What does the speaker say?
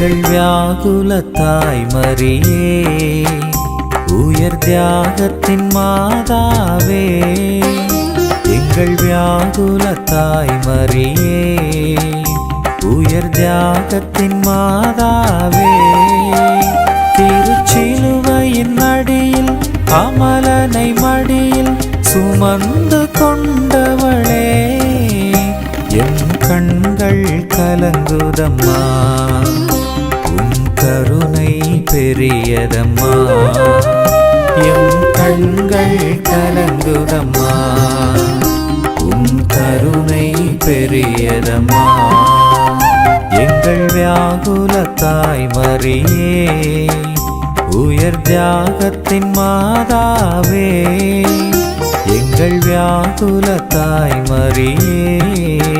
எங்கள் வியாகுல தாய்மரியே உயர் தியாகத்தின் மாதாவே. எங்கள் வியாகுல தாய்மரியே உயர் தியாகத்தின் மாதாவே. திருச்சிலுவையின் அடியில் அமலனை மடியில் சுமந்து கொண்டவளே. என் கண்கள் கலங்குதம்மா. கருணை பெரியதம்மா. எம் கண்கள் கலங்குதம்மா. உன் கருணை பெரியதம்மா. எங்கள் வியாகுல தாய் மறியே உயர் தியாகத்தின் மாதாவே. எங்கள் வியாகுல தாய் மறியே